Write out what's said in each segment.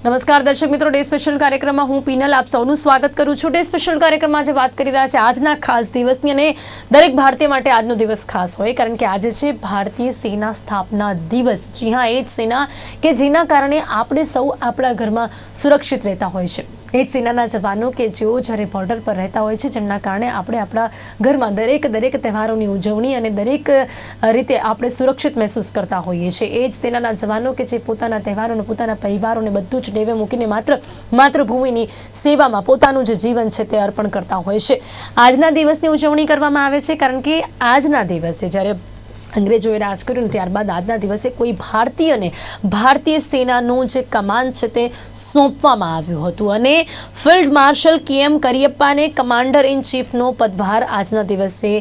નમસ્કાર, દર્શક મિત્રો, ડે સ્પેશિયલ કાર્યક્રમમાં હું પીનલ આપ સૌનું સ્વાગત કરું છું. ડે સ્પેશિયલ કાર્યક્રમમાં આજે વાત કરી રહ્યા છે આજના ખાસ દિવસની અને દરેક ભારતીય માટે આજનો દિવસ ખાસ હોય, કારણ કે આજે છે ભારતીય સેના સ્થાપના દિવસ. જી હા, એ જ સેના કે જેના કારણે આપણે સૌ આપણા ઘરમાં સુરક્ષિત રહેતા હોય છે. એ જ સેનાના જવાનો કે જેઓ જ્યારે બોર્ડર પર રહેતા હોય છે, જેમના કારણે આપણે આપણા ઘરમાં દરેક દરેક તહેવારોની ઉજવણી અને દરેક રીતે આપણે સુરક્ષિત મહેસૂસ કરતા હોઈએ છીએ. એ જ સેનાના જવાનો કે જે પોતાના તહેવારોને, પોતાના પરિવારોને બધું જ દેવે મૂકીને માત્ર, માતૃભૂમિની સેવામાં પોતાનું જે જીવન છે તે અર્પણ કરતા હોય છે. આજના દિવસની ઉજવણી કરવામાં આવે છે, કારણ કે આજના દિવસે જ્યારે અંગ્રેજોએ રાજ કર્યું ત્યારબાદ આજના દિવસે કોઈ ભારતીયને ભારતીય સેનાનું જે કમાન છે તે સોંપવામાં આવ્યું હતું. અને field marshal K M કરિયપ્પાને commander in ચીફનો પદભાર આજના દિવસે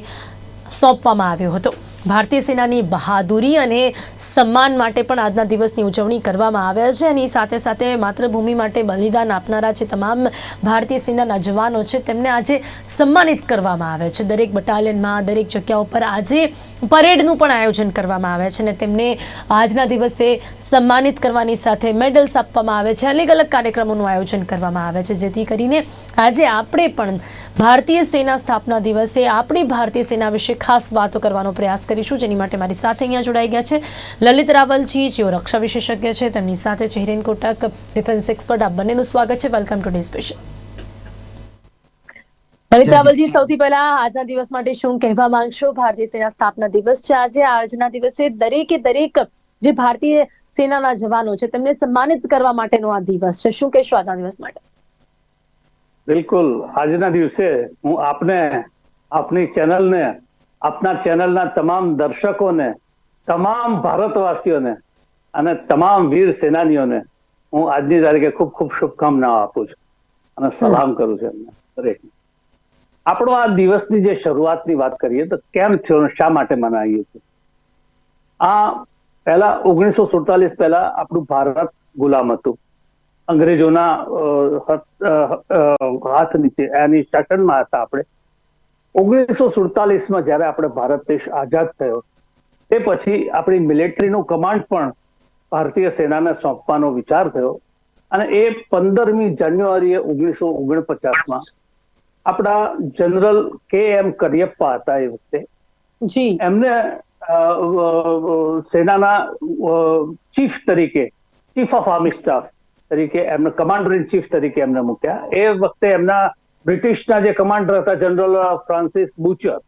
સોંપવામાં આવ્યો હતો. ભારતીય સેનાની બહાદુરી અને સન્માન માટે પણ આજના દિવસની ઉજવણી કરવામાં આવે છે અને સાથે સાથે માતૃભૂમિ માટે બલિદાન આપનારા જે તમામ ભારતીય સેનાના જવાનો છે. તેમને આજે સન્માનિત કરવામાં આવે છે. દરેક બટાલિયનમાં, દરેક જગ્યા ઉપર આજે પરેડનું પણ આયોજન કરવામાં આવે છે અને તેમને આજના દિવસે સન્માનિત કરવાની સાથે મેડલ્સ આપવામાં આવે છે. અલગ અલગ કાર્યક્રમોનું આયોજન કરવામાં આવે છે. જેથી કરીને આજે આપણે પણ ભારતીય સેના સ્થાપના દિવસે આપણી ભારતીય સેના વિશે ખાસ વાતો કરવાનો પ્રયાસ કરીશું. જેની માટે મારી સાથે અહીંયા જોડાઈ ગયા છે લલિત રાવલજી જેઓ રક્ષા વિશેષજ્ઞ છે. તેમની સાથે ચહેરીન કોટક ડિફેન્સ એક્સપર્ટ. આ બંનેનું સ્વાગત છે. Welcome today special. લલિત રાવલજી સૌથી પહેલા આજના દિવસ માટે શું કહેવા માંગશો? ભારતીય સેના સ્થાપના દિવસ છે આજે. આજના દિવસે દરેકે દરેક જે ભારતીય સેનાના જવાનો છે તેમને સન્માનિત કરવા માટેનો આ દિવસ છે. શું કહેશો આજના દિવસ માટે? બિલકુલ. આજના દિવસે હું આપને આપની ચેનલને આપના ચેનલના તમામ દર્શકોને તમામ ભારતવાસીઓને અને તમામ વીર સેનાનીઓને હું આજની તારીખે ખૂબ ખૂબ શુભકામનાઓ આપું છું અને સલામ કરું છું એમને દરેક આપણો આ દિવસની જે શરૂઆતની વાત કરીએ તો કેમ થયો શા માટે મનાવીએ છીએ? આ પહેલા ઓગણીસો સુડતાલીસ પહેલા આપણું ભારત ગુલામ હતું. અંગ્રેજોના હાથ નીચે એની શાસનમાં હતા આપણે. ઓગણીસો સુડતાલીસમાં જ્યારે આપણે ભારત દેશ આઝાદ થયો તે પછી આપણી મિલિટરીનું કમાન્ડ પણ ભારતીય સેનાને સોંપવાનો વિચાર થયો અને એ પંદરમી જાન્યુઆરીએ ઓગણીસો ઓગણપચાસમાં આપણા જનરલ કે એમ કરિયપ્પા હતા એ વખતે. એમને સેનાના ચીફ તરીકે ચીફ ઓફ આર્મી સ્ટાફ તરીકે એમને કમાન્ડર ઇન ચીફ તરીકે એમને મૂક્યા. એ વખતે એમના બ્રિટિશના જે કમાન્ડર હતા જનરલ ફ્રાન્સિસ બુચર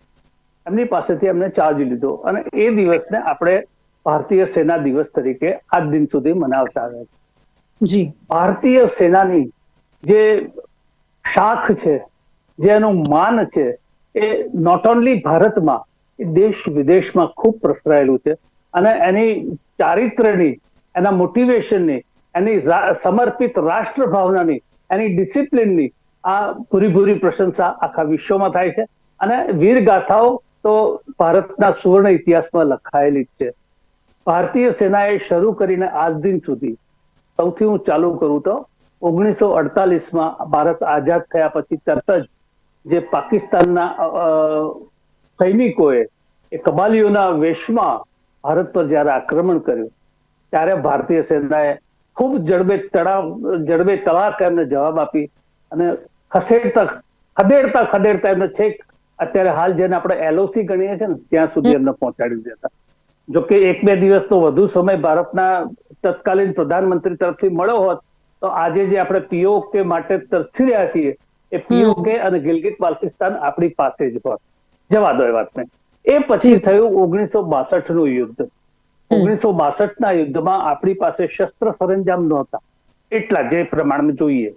એમની પાસેથી એમને ચાર્જ લીધો અને એ દિવસને આપણે ભારતીય સેના દિવસ તરીકે આજ દિન સુધી મનાવતા આવ્યા છે જી. ભારતીય સેનાની જે શાખ છે જે એનું માન છે એ નોટ ઓનલી ભારતમાં દેશ વિદેશમાં ખૂબ પ્રસરાયેલું છે અને એની ચારિત્ર્યની એના મોટિવેશનની એની સમર્પિત રાષ્ટ્ર ભાવનાની એની ડિસિપ્લિનની આ પૂરીપૂરી પ્રશંસા આખા વિશ્વમાં થાય છે. અને વીર ગાથાઓ તો ભારતના સુવર્ણ ઇતિહાસમાં લખાયેલી જ છે. ભારતીય સેનાએ શરૂ કરીને આજ દિન સુધી સૌથી હું ચાલુ કરું તો ઓગણીસો અડતાલીસમાં ભારત આઝાદ થયા પછી તરત જ જે પાકિસ્તાનના સૈનિકોએ, એ કબાલીઓના વેશમાં ભારત પર જ્યારે આક્રમણ કર્યું, ત્યારે ભારતીય સેનાએ ખૂબ જડબે તળાવ, જડબે તળાક એમને જવાબ આપી અને ખસેડતા ખદેડતા ખદેડતા એમને છેક અત્યારે હાલ જેને આપણે એલઓસી ગણીએ છીએ ને ત્યાં સુધી એમને પહોંચાડી દેતા જો કે એક બે દિવસનો વધુ સમય ભારતના તત્કાલીન પ્રધાનમંત્રી તરફથી મળ્યો હોત તો આજે જે આપણે પીઓકે માટે તરસી રહ્યા છીએ એ પીઓકે અને ગિલગિત બાલ્ટિસ્તાન આપણી પાસે જ હોત. જવા દો એ વાતને. એ પછી થયું ઓગણીસો બાસઠનું યુદ્ધ. ઓગણીસો બાસઠ ના યુદ્ધમાં આપણી પાસે શસ્ત્ર સરંજામ નહોતા. એટલા જે પ્રમાણમાં જોઈએ.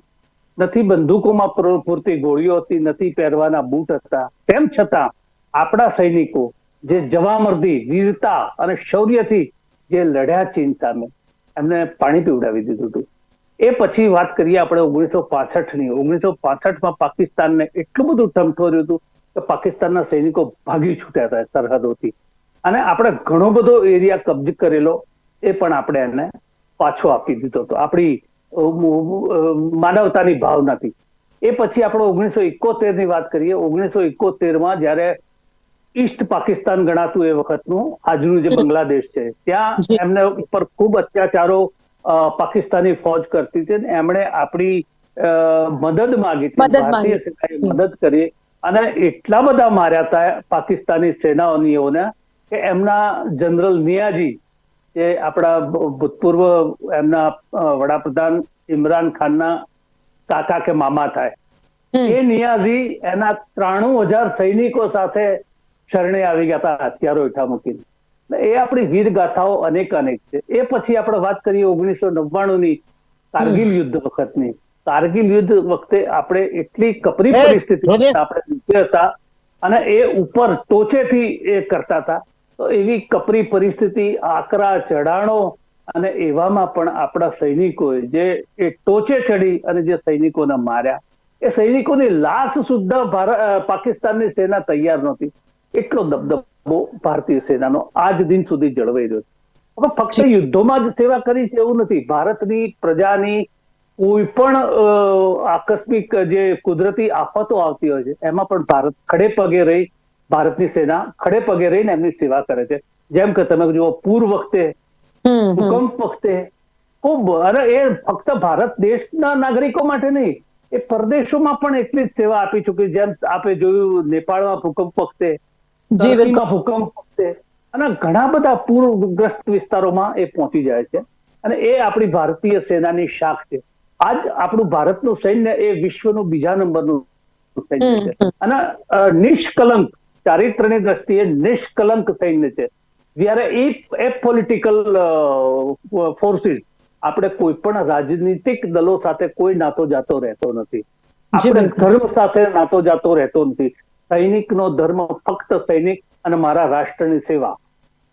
નથી બંદૂકોમાં પૂરતી ગોળીઓ હતી, નથી પહેરવાના બૂટ હતા. તેમ છતાં આપણા સૈનિકો જે જવામર્દી, વીરતા અને શૌર્યથી જે લડ્યા ચીન સામે એમને પાણી પીવડાવી દીધું હતું. એ પછી વાત કરીએ આપણે ઓગણીસો પાસઠની. ઓગણીસો પાસઠમાં પાકિસ્તાનને એટલું બધું ઠમઠોર્યું હતું કે પાકિસ્તાનના સૈનિકો ભાગી છૂટ્યા હતા સરહદોથી. અને આપણે ઘણો બધો એરિયા કબજે કરેલો એ પણ આપણે એને પાછો આપી દીધો હતો. આપણી માનવતાની ભાવનાથી એ પછી આપણે ઓગણીસો એકોતેરની વાત કરીએ ઓગણીસો એકોતેરમાં જયારે ઈસ્ટ પાકિસ્તાન ગણાતું એ વખતનું આજનું જે બાંગ્લાદેશ છે ત્યાં એમને ઉપર ખૂબ અત્યાચારો પાકિસ્તાની ફોજ કરતી હતી એમણે આપણી મદદ માંગી ભારતીય. સેનાએ મદદ કરી અને એટલા બધા માર્યા હતા પાકિસ્તાની સેનાઓને કે એમના જનરલ નિયાજી જે આપણા ભૂતપૂર્વ એમના વડાપ્રધાન ઇમરાન ખાનના કાકા કે મામા થાય. એ નિયાઝી એના ત્રાણું હજાર સૈનિકો સાથે શરણે આવી ગયા હતા હથિયારો હેઠા મૂકીને. એ આપણી વીર ગાથાઓ અનેક અનેક છે. એ પછી આપણે વાત કરીએ ઓગણીસો નવ્વાણું ની કારગિલ યુદ્ધ વખતની. કારગિલ યુદ્ધ વખતે આપણે એટલી કપરી પરિસ્થિતિ. આપણે હતા અને એ ઉપર ટોચેથી એ કરતા હતા. તો એવી કપરી પરિસ્થિતિ આકરા ચઢાણો અને એવામાં પણ આપણા સૈનિકોએ જે એ ટોચે ચડી અને જે સૈનિકોને માર્યા. એ સૈનિકોની લાશ સુદ્ધા ભારત પાકિસ્તાનની સેના તૈયાર નહોતી. એટલો દબદબો ભારતીય સેનાનો આજ દિન સુધી જળવાઈ રહ્યો છે. હવે ફક્ત યુદ્ધોમાં જ સેવા કરી છે એવું નથી. ભારતની પ્રજાની કોઈ પણ આકસ્મિક જે કુદરતી આફતો આવતી હોય છે એમાં પણ ભારત ખડે પગે રહી ભારતની સેના ખડે પગે રહીને એમની સેવા કરે છે. જેમ કે તમે જુઓ પૂર વખતે. ભૂકંપ વખતે ખૂબ અને એ ફક્ત ભારત દેશના નાગરિકો માટે નહીં એ પરદેશોમાં પણ એટલી જ સેવા આપી ચૂકી જેમ આપે જોયું નેપાળમાં ભૂકંપ વખતે ભૂકંપ વખતે અને ઘણા બધા પૂરગ્રસ્ત વિસ્તારોમાં એ પહોંચી જાય છે. અને એ આપણી ભારતીય સેનાની શાખ છે. આજ આપણું ભારતનું સૈન્ય એ વિશ્વનું બીજા નંબરનું સૈન્ય છે. અને નિષ્કલંક ચારિત્રની દ્રષ્ટિએ નિષ્કલંક સૈન્ય છે. જ્યારે એ પોલિટિકલ ફોર્સિસ આપણે કોઈ પણ રાજનીતિક દલો સાથે કોઈ નાતો જાતો રહેતો નથી. આપણે ધર્મ સાથે નાતો જાતો રહેતો નથી. સૈનિકનો ધર્મ ફક્ત સૈનિક અને મારા રાષ્ટ્રની સેવા.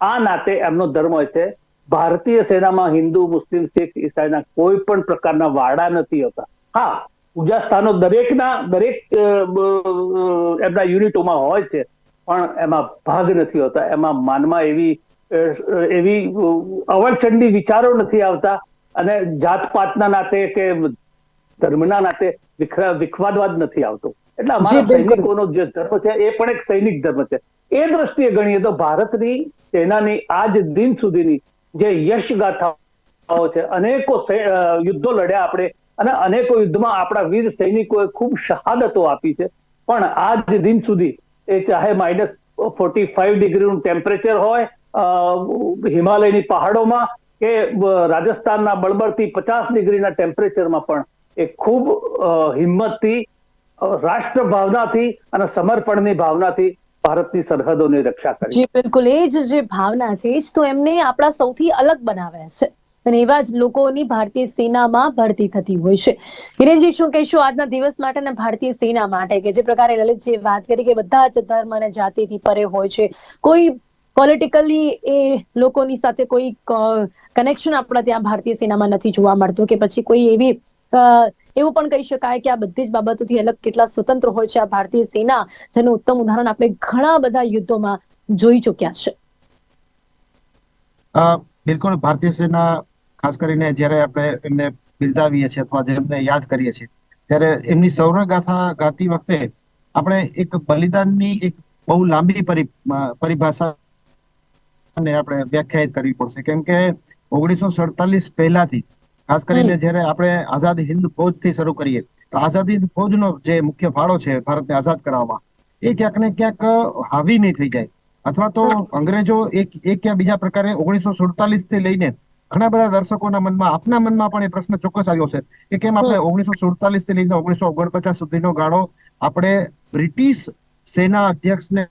આ નાતે એમનો ધર્મ હોય છે. ભારતીય સેનામાં હિન્દુ મુસ્લિમ શીખ ઈસાઈના કોઈ પણ પ્રકારના વાડા નથી હોતા. હા પૂજા સ્થાનો દરેકના દરેક એમના યુનિટોમાં હોય છે. પણ એમાં ભાગ નથી હોતા. એમાં માનમાં એવી એવી અવરચંડી વિચારો નથી આવતા. અને જાતપાતના નાતે કે ધર્મના નાતે વિખવાદવાદ નથી આવતો. એટલે અમારા સૈનિકોનો જે ધર્મ છે એ પણ એક સૈનિક ધર્મ છે. એ દ્રષ્ટિએ ગણીએ તો ભારતની સેનાની આજ દિન સુધીની જે યશ ગાથાઓ છે અનેકો યુદ્ધો લડ્યા આપણે અને અનેકો યુદ્ધમાં આપણા વીર સૈનિકોએ ખૂબ શહાદતો આપી છે. પણ આજ દિન સુધી એ ચાહે માઇનસ ફોર્ટી ફાઈવ ડિગ્રીનું ટેમ્પરેચર હોય હિમાલયની પહાડોમાં કે રાજસ્થાનના બળબડતી પચાસ ડિગ્રીના ટેમ્પરેચરમાં પણ એ ખૂબ હિંમતથી રાષ્ટ્ર ભાવનાથી અને સમર્પણની ભાવનાથી ભારતની સરહદોની રક્ષા કરી. બિલકુલ. એ જ જે ભાવના છે, એ જ તો એમને આપણા સૌથી અલગ બનાવ્યા છે. અને એવા જ લોકોની ભારતીય સેનામાં ભરતી થતી હોય છે. હિરેનજી શું કહેશો? આજના દિવસ માટે અને ભારતીય સેના માટે કે જે પ્રકારે લલિતજીએ વાત કરી કે બધા જ ધર્મ અને જાતિથી પરે હોય છે. કોઈ પોલિટિકલી એ લોકોની સાથે કોઈ કનેક્શન આપણા ત્યાં ભારતીય સેનામાં નથી જોવા મળતું કે પછી કોઈ એવી એવું પણ કહી શકાય કે આ બધી જ બાબતોથી અલગ કેટલા સ્વતંત્ર હોય છે આ ભારતીય સેના, જેનું ઉત્તમ ઉદાહરણ આપણે ઘણા બધા યુદ્ધોમાં જોઈ ચુક્યા છે. બિલકુલ ભારતીય સેના ખાસ કરીને જ્યારે આપણે એમને બિરદાવીએ છીએ અથવા જેમને યાદ કરીએ છીએ ત્યારે એમની સૌરગાથા ગાતી વખતે આપણે એક બલિદાનની એક બહુ લાંબી પરિભાષા અ, પરિભાષાને આપણે વ્યાખ્યાયિત કરવી પડશે. કેમ કે ઓગણીસો સડતાલીસ પહેલાથી ખાસ કરીને જ્યારે આપણે આઝાદ હિન્દ ફૌજથી શરૂ કરીએ તો આઝાદ હિન્દ ફૌજનો જે મુખ્ય ફાળો છે ભારતને આઝાદ કરાવવામાં એ ક્યાંક ને ક્યાંક હાવી નહીં થઈ જાય. અથવા તો અંગ્રેજો એક એક યા બીજા પ્રકારે ઓગણીસો સુડતાલીસથી લઈને ઘણા બધા દર્શકોના મનમાં આપના મનમાં પણ એ પ્રશ્ન ચોક્કસ આવ્યો છે કે કેમ આપણે ઓગણીસો સુડતાલીસથી લઈને ઓગણીસો ઓગણપચાસ સુધીનો ગાળો આપણે બ્રિટિશ સેના અધ્યક્ષને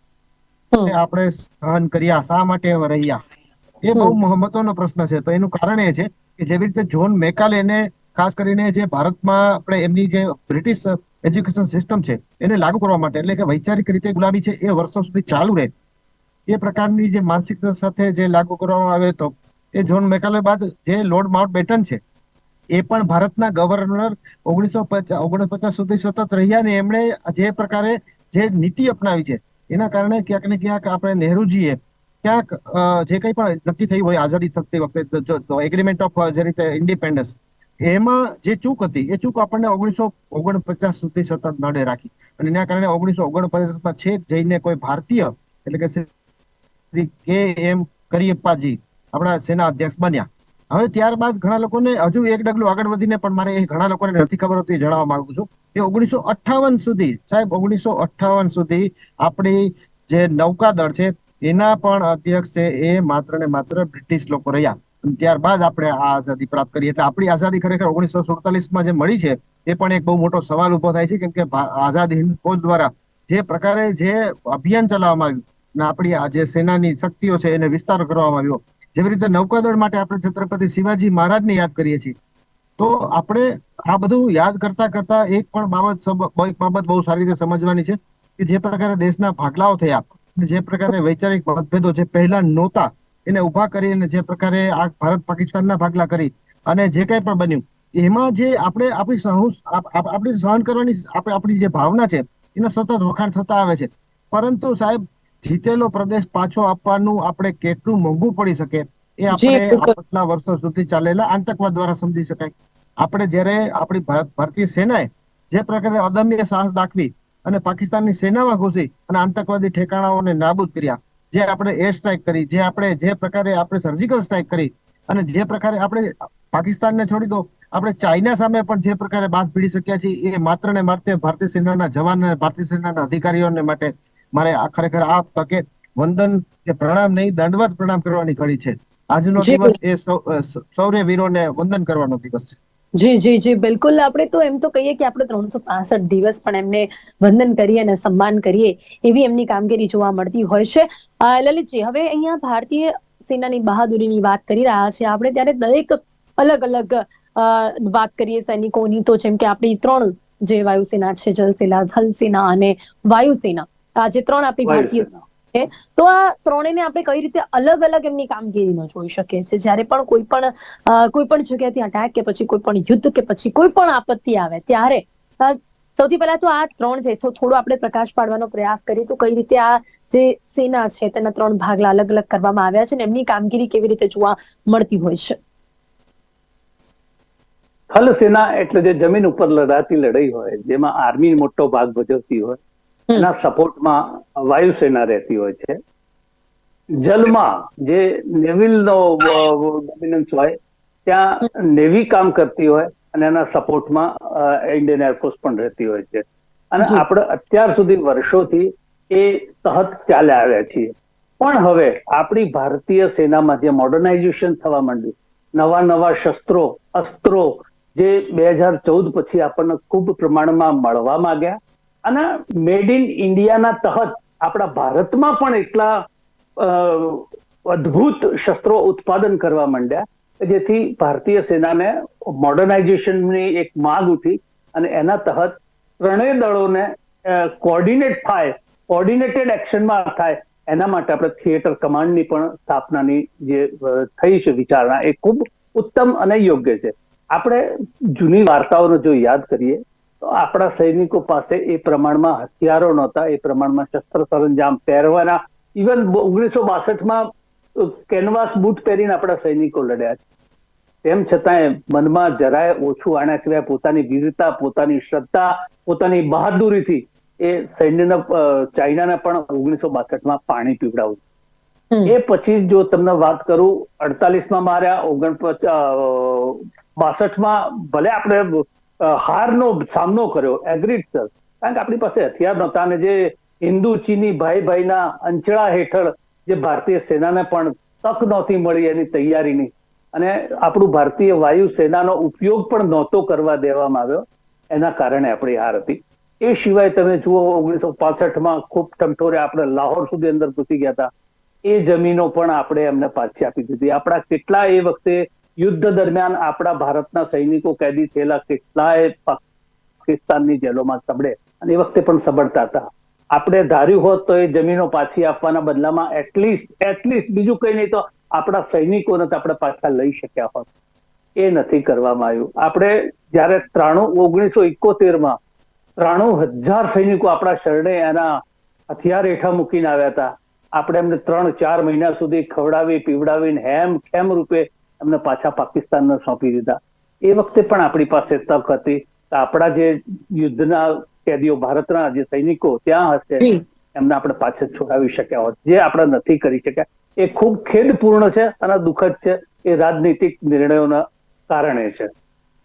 આપણે સહન કર્યા શા માટે રહ્યા? એ બહુ મહત્વનો પ્રશ્ન છે. તો એનું કારણ એ છે કે જેવી રીતે જોન મેકાલેને ખાસ કરીને જે ભારતમાં આપણે એમની જે બ્રિટિશ એજ્યુકેશન સિસ્ટમ છે એને લાગુ કરવા માટે એટલે કે વૈચારિક રીતે ગુલામી છે એ વર્ષો સુધી ચાલુ રહે. એ પ્રકારની જે માનસિકતા સાથે જે લાગુ કરવામાં આવે હતો એ જોન મેકાલે બાદ જે લોર્ડ માઉન્ટ બેટન છે, એ પણ ભારતના ગવર્નર ઓગણીસો ઓગણપચાસ સુધી સતત રહ્યા ને એમણે જે પ્રકારે જે નીતિ અપનાવી છે, એના કારણે ક્યાંક ને ક્યાંક આપણે નહેરુજીએ ક્યાંક જે કંઈ પણ નક્કી થયું હોય આઝાદી થતી વખતે એગ્રીમેન્ટ ઓફ જે રીતે ઇન્ડિપેન્ડન્સ, એમાં જે ચૂક હતી, એ ચૂક આપણને ઓગણીસો ઓગણપચાસ સુધી સતત નડે રાખી. અને એના કારણે ઓગણીસો ઓગણપચાસમાં છેક જઈને કોઈ ભારતીય, એટલે કે શ્રી કે એમ કરિયપ્પાજી આપણા સેના અધ્યક્ષ બન્યા. હવે ત્યારબાદ ઘણા લોકોને હજુ એક ડગલું આગળ વધીને પણ મારે એ ઘણા લોકોને નથી ખબર હોતી જણાવવા માંગુ છું કે ઓગણીસો અઠાવન સુધી, સાહેબ, ઓગણીસો અઠાવન સુધી આપણી જે નૌકાદળ છે, એના પણ અધ્યક્ષ છે એ માત્ર ને માત્ર બ્રિટિશ લોકો રહ્યા. ત્યારબાદ આપણે આ આઝાદી પ્રાપ્ત કરી. એટલે આપણી આઝાદી ખરેખર ઓગણીસો સુડતાલીસમાં જે મળી છે, એ પણ એક બહુ મોટો સવાલ ઊભો થાય છે, કેમ કે આઝાદ હિંદ ફોજ દ્વારા જે પ્રકારે જે અભિયાન ચલાવવામાં આવ્યું આપણી આ જે સેનાની શક્તિઓ છે એને વિસ્તાર કરવામાં આવ્યો જેવી રીતે નૌકાદળ માટે આપણે છત્રપતિ શિવાજી મહારાજને યાદ કરીએ છીએ, તો આપણે આ બધું યાદ કરતા કરતા એક પણ બાબત એક બાબત બહુ સારી રીતે સમજવાની છે કે જે પ્રકારે દેશના ભાગલાઓ થયા જે પ્રકારે વૈચારિક મતભેદો જે પહેલા નહોતા, એને ઊભા કરી અને જે પ્રકારે આ ભારત પાકિસ્તાનના ભાગલા કરી અને જે કંઈ પણ બન્યું, એમાં જે આપણે આપણી સહુ આપ- આપ- આપણી સહન કરવાની આપણી જે ભાવના છે, એના સતત વખાણ થતા આવે છે. પરંતુ સાહેબ જીતેલો પ્રદેશ પાછો આપવાનું આપણે કેટલું મોંઘું પડી શકે એ આપણે આટલા વર્ષો સુધી ચાલેલા આતંકવાદ દ્વારા સમજી શકાય. આપણે જ્યારે આપણી ભારતીય સેનાએ જે પ્રકારે અદમ્ય સાહસ દાખવી અને પાકિસ્તાનની સેનામાં ઘૂસી અને આતંકવાદી ઠેકાણાઓને નાબૂદ કર્યા જે આપણે એર સ્ટ્રાઇક કરી જે આપણે જે પ્રકારે આપણે સર્જિકલ સ્ટ્રાઇક કરી અને જે પ્રકારે આપણે પાકિસ્તાનને છોડી દો આપણે ચાઇના સામે પણ જે પ્રકારે બાદ ભીડી શક્યા છીએ એ માત્ર ને માત્ર ભારતીય સેનાના જવાન અને ભારતીય સેનાના અધિકારીઓને માટે મારે આ ખરેખર આ તકે વંદન કે પ્રણામ નહીં દંડવત પ્રણામ કરવાની ઘડી છે. આજનો દિવસ એ સૌર્ય વીરોને વંદન કરવાનો દિવસ છે. જી જી જી બિલકુલ. આપણે તો એમ તો કહીએ કે આપણે ત્રણસો પાસઠ દિવસ પણ એમને વંદન કરીએ અને સન્માન કરીએ એવી એમની કામગીરી જોવા મળતી હોય છે. લલિતજી હવે અહીંયા ભારતીય સેનાની બહાદુરીની વાત કરી રહ્યા છે આપણે. ત્યારે દરેક અલગ અલગ વાત કરીએ સૈનિકોની તો જેમ કે આપણી ત્રણ જે વાયુસેના છે જલસેના થલસેના અને વાયુસેના. જે ત્રણ આપણી ભારતીય છે તો આ ત્રણેયને આપણે કઈ રીતે અલગ અલગ એમની કામગીરીનો જોઈ શકીએ છીએ? જ્યારે પણ કોઈ પણ કોઈ પણ જગ્યાથી અટેક કે પછી કોઈ પણ યુદ્ધ કે પછી કોઈ પણ આપત્તિ આવે ત્યારે સૌથી પહેલા તો આ ત્રણ છે થોડો આપણે પ્રકાશ પાડવાનો પ્રયાસ કરીએ તો કઈ રીતે આ જે સેના છે તેના ત્રણ ભાગલા અલગ અલગ કરવામાં આવ્યા છે ને એમની કામગીરી કેવી રીતે જોવા મળતી હોય છે? થલ સેના એટલે જે જમીન ઉપર લડાતી લડાઈ હોય જેમાં આર્મી મોટો ભાગ ભજવતી હોય એના સપોર્ટમાં વાયુસેના રહેતી હોય છે. જલમાં જે નેવિલનો ડોમિનન્સ હોય ત્યાં નેવી કામ કરતી હોય અને એના સપોર્ટમાં ઇન્ડિયન એરફોર્સ પણ રહેતી હોય છે. અને આપણે અત્યાર સુધી વર્ષોથી એ તહત ચાલ્યા આવ્યા છીએ. પણ હવે આપણી ભારતીય સેનામાં જે મોડર્નાઇઝેશન થવા માંડ્યું નવા નવા શસ્ત્રો અસ્ત્રો જે બે હજાર ચૌદ પછી આપણને ખૂબ પ્રમાણમાં મળવા માંગ્યા. અને મેડ ઇન ઇન્ડિયાના તહત આપણા ભારતમાં પણ એટલા અદ્ભુત શસ્ત્રો ઉત્પાદન કરવા માંડ્યા જેથી ભારતીય સેનાને મોડર્નાઇઝેશનની એક માંગ ઉઠી અને એના તહત ત્રણેય દળોને કોઓર્ડિનેટ થાય કોઓર્ડિનેટેડ એક્શનમાં થાય, એના માટે આપણે થિયેટર કમાન્ડની પણ સ્થાપનાની જે થઈ છે વિચારણા એ ખૂબ ઉત્તમ અને યોગ્ય છે. આપણે જૂની વાર્તાઓનો જો યાદ કરીએ તો આપણા સૈનિકો પાસે એ પ્રમાણમાં હથિયારો નહોતા એ પ્રમાણમાં શસ્ત્ર સરંજામ પહેરવાના. ઇવન ઓગણીસો બાસઠમાં કેનવાસ બૂટ પહેરીને આપણા સૈનિકો લડ્યા છે. તેમ છતાંય મનમાં જરાય ઓછું આણા સિવાય પોતાની વીરતા પોતાની શ્રદ્ધા પોતાની બહાદુરીથી એ સૈન્યના ચાઇનાને પણ ઓગણીસો બાસઠમાં પાણી પીવડાવ્યું. એ પછી જો તમને વાત કરું અડતાલીસમાં માર્યા ઓગણ બાસઠમાં ભલે આપણે હારનો સામનો કર્યો. એગ્રીડ સર કારણ કે આપણી પાસે હથિયાર નહોતા અને જે હિન્દુ, ચીની ભાઈ ભાઈના અંચળા હેઠળ જે ભારતીય સેનાને પણ તક નહોતી મળી એની તૈયારીની. અને આપણું ભારતીય વાયુ સેનાનો ઉપયોગ પણ નહોતો કરવા દેવામાં આવ્યો. એના કારણે આપણી હાર હતી. એ સિવાય તમે જુઓ, ઓગણીસો પાસઠમાં ખૂબ ઠમઠોરે આપણે લાહોર સુધી અંદર ઘૂસી ગયા હતા. એ જમીનો પણ આપણે એમને પાછી આપી દીધી. આપણા કેટલા એ વખતે યુદ્ધ દરમિયાન આપણા ભારતના સૈનિકો કેદી થયેલા કેટલાય પાકિસ્તાનની જેલોમાં સબડે અને એ વખતે પણ સબડતા હતા. આપણે ધાર્યું હોત તો એ જમીનો પાછી આપવાના બદલામાં એટલીસ્ટ એટલીસ્ટ બીજું કઈ નહીં તો આપણા સૈનિકોને તો આપણે પાછા લઈ શક્યા હોત. એ નથી કરવામાં આવ્યું. આપણે જ્યારે ત્રાણું, ઓગણીસો ઇકોતેરમાં ત્રાણું હજાર સૈનિકો આપણા શરણે એના હથિયાર હેઠા મૂકીને આવ્યા હતા. આપણે એમને ત્રણ ચાર મહિના સુધી ખવડાવી, પીવડાવીને હેમ ખેમ રૂપે એમને પાછા પાકિસ્તાનને સોંપી દીધા. એ વખતે પણ આપણી પાસે તક હતી. આપણા જે યુદ્ધના કેદીઓ ભારતના જે સૈનિકો ત્યાં હશે એમને આપણે પાછળ છોડાવી શક્યા હોત. જે આપણે નથી કરી શક્યા. એ ખૂબ ખેદપૂર્ણ છે અને દુઃખદ છે. એ રાજનીતિક નિર્ણયોના કારણે છે.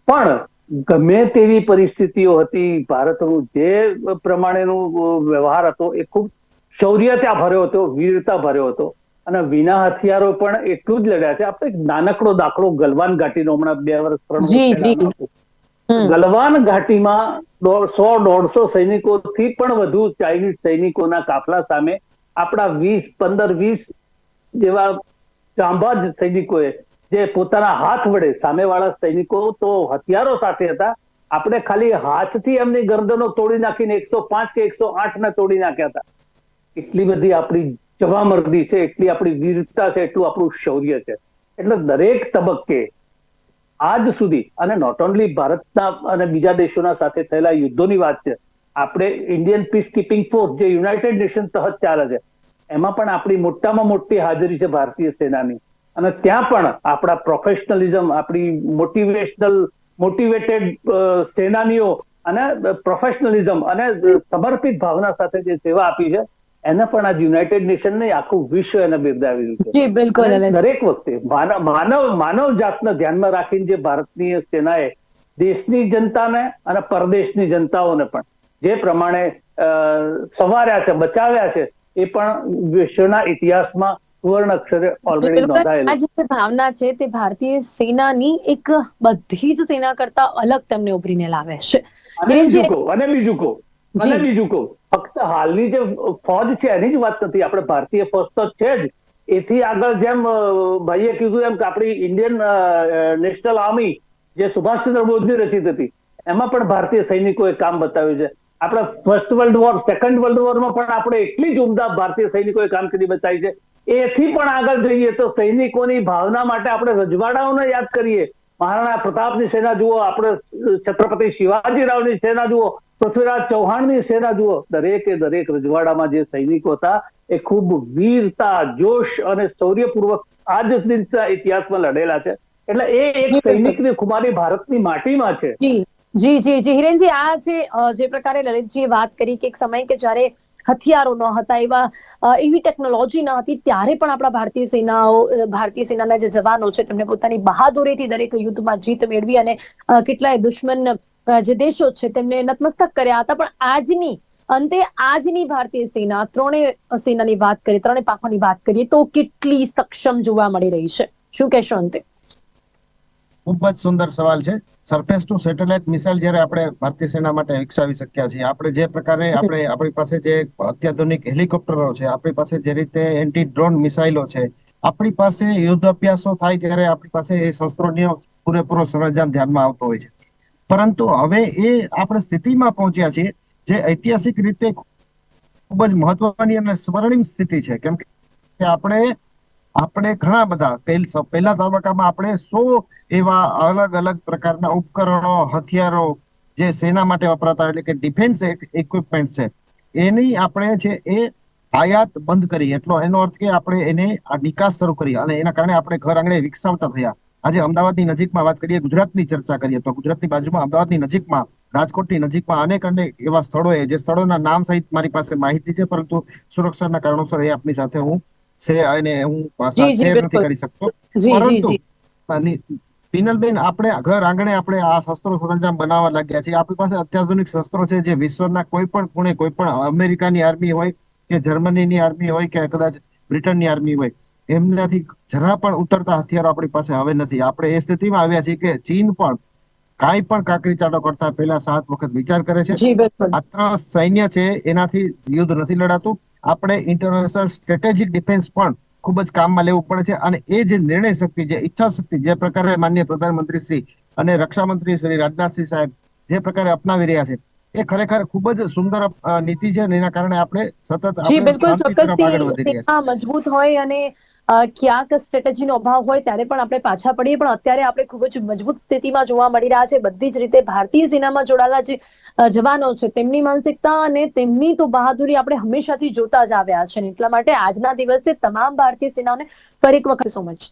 પણ ગમે તેવી પરિસ્થિતિઓ હતી ભારતનું જે પ્રમાણેનો વ્યવહાર હતો એ ખૂબ શૌર્યતા ભર્યો હતો વીરતા ભર્યો હતો. અને વિના હથિયારો પણ એટલું જ લડ્યા છે. આપણે એક નાનકડો દાખલો ગલવાન ઘાટીનો હમણાં બે વર્ષ ત્રણ. ગલવાન ઘાટીમાં સો દોઢસો સૈનિકોથી પણ વધુ ચાઇનીઝ સૈનિકોના કાફલા સામે આપણા વીસ પંદર વીસ જેવા જાંબાજ સૈનિકોએ જે પોતાના હાથ વડે સામેવાળા સૈનિકો તો હથિયારો સાથે હતા આપણે ખાલી હાથથી એમની ગરદનો તોડી નાખીને એકસો પાંચ કે એકસો આઠ ને તોડી નાખ્યા હતા. એટલી બધી આપણી જવામર્દી છે, એટલી આપણી વીરતા છે, એટલું આપણું શૌર્ય છે. એટલે દરેક તબક્કે આજ સુધી, અને નોટ ઓનલી ભારતના અને બીજા દેશોના સાથે થયેલા યુદ્ધોની વાત છે, આપણે ઇન્ડિયન પીસ કીપિંગ ફોર્સ જે યુનાઇટેડ નેશન તહત ચાલે છે, એમાં પણ આપણી મોટામાં મોટી હાજરી છે ભારતીય સેનાની. અને ત્યાં પણ આપણા પ્રોફેશનલિઝમ આપણી મોટિવેશનલ મોટિવેટેડ સેનાનીઓ અને પ્રોફેશનલિઝમ અને સમર્પિત ભાવના સાથે જે સેવા આપી છે એને પણ આજ યુનાઇટેડ નેશન ને આખું વિશ્વ એને બિરદાવી રહ્યું છે. જી બિલકુલ દરેક વખતે માનવ માનવ જાતને ધ્યાનમાં રાખીને જે ભારતની સેનાએ દેશની જનતાને અને પરદેશની જનતાઓને પણ જે પ્રમાણે સવાર્યા છે બચાવ્યા છે એ પણ વિશ્વના ઇતિહાસમાં સુવર્ણ અક્ષરે ઓલરેડી નોંધાયેલું આ જે ભાવના છે તે ભારતીય સેનાની એક બધી જ સેના કરતા અલગ તેમને ઉભરીને લાવે છે. અને બીજું કહું અને બીજું કહું અને બીજું કહું ફક્ત હાલની જે ફોજ છે, એની જ વાત નથી. આપણે ભારતીય ફોજ તો છે જ. એથી આગળ જેમ ભાઈએ કીધું એમ કે આપણી ઇન્ડિયન નેશનલ આર્મી જે સુભાષચંદ્ર બોઝની રચિત હતી, એમાં પણ ભારતીય સૈનિકોએ કામ બતાવ્યું છે. આપણે first world war, second world વોરમાં પણ આપણે એટલી જ ઉમદા ભારતીય સૈનિકોએ કામગીરી બતાવી છે. એથી પણ આગળ જઈએ તો સૈનિકોની ભાવના માટે આપણે રજવાડાઓને યાદ કરીએ. મહારાણા પ્રતાપની સેના જુઓ, આપણે છત્રપતિ શિવાજી રાવની સેના જુઓ પૃથ્વીરાજ ચૌહાણની સેના જુઓ દરેકે દરેક રજવાડામાં જે સૈનિકો હતા એ ખૂબ વીરતા જોશ અને શૌર્યપૂર્વક આજ દિનના ઇતિહાસમાં લડેલા છે. એટલે એ એક સૈનિકની ખુમારી ભારતની માટીમાં છે. જી જી જી હિરેનજી આ જે જે પ્રકારે લલિતજીએ વાત કરી કે એક સમય કે જ્યારે હથિયારો ન હતા એવા એવી ટેકનોલોજી ન હતી ત્યારે પણ આપણા ભારતીય સેનાઓ ભારતીય સેનાના જે જવાનો છે તેમણે પોતાની બહાદુરીથી દરેક યુદ્ધમાં જીત મેળવી અને કેટલાય દુશ્મન જે દેશો છે તેમને નતમસ્તક કર્યા હતા. પણ આજની, અંતે આજની ભારતીય સેના ત્રણેય સેનાની વાત કરીએ, ત્રણેય પાંખોની વાત કરીએ, તો કેટલી સક્ષમ જોવા મળી રહી છે? શું કહેશો અંતે? ખૂબ જ સુંદર સવાલ છે. સરફેસ ટુ સેટેલાઇટ મિસાઇલ જ્યારે આપણે ભારતીય સેના માટે વિકસાવી શક્યા છીએ, આપણે જે પ્રકારે આપણે આપણી પાસે જે અત્યાધુનિક હેલિકોપ્ટરો છે, આપણી પાસે જે રીતે એન્ટી ડ્રોન મિસાઇલો છે, આપણી પાસે યુદ્ધ અભ્યાસો થાય ત્યારે આપણી પાસે એ શસ્ત્રોની પૂરેપૂરો સરંજામ ધ્યાનમાં આવતો હોય છે. પરંતુ હવે એ આપણે સ્થિતિમાં પહોંચ્યા છીએ જે ઐતિહાસિક રીતે ખૂબ જ મહત્વની અને સ્મરણીય સ્થિતિ છે. કેમ કે આપણે આપણે ઘણા બધા પહેલ- તબક્કામાં આપણે સો એવા અલગ અલગ પ્રકારના ઉપકરણો, હથિયારો જે સેના માટે વપરાતા એટલે કે ડિફેન્સ ઇક્વિપમેન્ટ છે. એની આપણે છે એ આયાત બંધ કરી. એટલો એનો અર્થ કે આપણે એને નિકાસ શરૂ કરી અને એના કારણે આપણે ઘર આંગણે વિકસાવતા થયા. આજે અમદાવાદની નજીકમાં વાત કરીએ ગુજરાતની ચર્ચા કરીએ તો ગુજરાતની બાજુમાં અમદાવાદની નજીકમાં રાજકોટની નજીકમાં અનેક અનેક એવા સ્થળોએ જે સ્થળોના નામ સહિત મારી પાસે માહિતી છે પરંતુ સુરક્ષાના કારણોસર એ આપની સાથે હું અને હું શેર નથી કરી શકતો. પરંતુ પિનલબેન આપણે ઘર આંગણે આપણે આ શસ્ત્રો સરંજામ બનાવવા લાગ્યા છીએ. આપણી પાસે અત્યાધુનિક શસ્ત્રો છે જે વિશ્વના કોઈ પણ ખૂણે કોઈ પણ અમેરિકાની આર્મી હોય કે જર્મનીની આર્મી હોય કે કદાચ બ્રિટનની આર્મી હોય. એમનાથી જરા પણ ઉતરતા હથિયારો આપણી પાસે હવે નથી. આપણે એ સ્થિતિમાં આવ્યા છીએ કે ચીન પણ કાંઈ પણ કાકરી ચાટો કરતા પહેલા સાત વખત વિચાર કરે છે. માત્ર સૈન્ય છે એનાથી યુદ્ધ નથી લડાતું. આપણે ઇન્ટરનેશનલ સ્ટ્રેટેજિક ડિફેન્સ પણ ખૂબ જ કામમાં લેવું પડે છે અને એ જે નિર્ણય શક્તિ જે ઈચ્છા શક્તિ જે પ્રકારે માન્ય પ્રધાનમંત્રી શ્રી અને રક્ષામંત્રી શ્રી રાજનાથસિંહ સાહેબ જે પ્રકારે અપનાવી રહ્યા છે એ ખરેખર ખૂબ જ સુંદર નીતિ છે એના કારણે આપણે સતત જી બિલકુલ. ચોક્કસથી મજબૂત હોય અને ક્યાંક સ્ટ્રેટેજીનો અભાવ હોય ત્યારે પણ આપણે પાછા પડીએ પણ અત્યારે આપણે ખૂબ જ મજબૂત સ્થિતિમાં જોવા મળી રહ્યા છે. બધી જ રીતે ભારતીય સેનામાં જોડાયેલા જે જવાનો છે તેમની માનસિકતા અને તેમની તો બહાદુરી આપણે હંમેશાથી જોતા જ આવ્યા છે. એટલા માટે આજના દિવસે તમામ ભારતીય સેનાઓને ફરી એક વખત સો મચ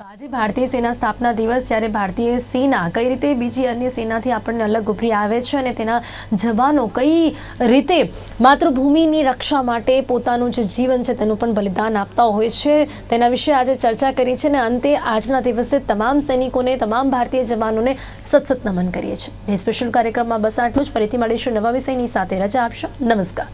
આજે ભારતીય સેના સ્થાપના દિવસ, જ્યારે ભારતીય સેના કઈ રીતે બીજી અન્ય સેનાથી આપણને અલગ ઉભરી આવે છે અને તેના જવાનો કઈ રીતે માતૃભૂમિની રક્ષા માટે પોતાનું જે જીવન છે તેનું પણ બલિદાન આપતા હોય છે, તેના વિશે આજે ચર્ચા કરી છે અને અંતે આજના દિવસે તમામ સૈનિકોને, તમામ ભારતીય જવાનોને સતસત નમન કરીએ છીએ. સ્પેશિયલ કાર્યક્રમમાં બસ આટલું જ. ફરીથી મળીશું નવા વિષયની સાથે. રજા આપશો. નમસ્કાર.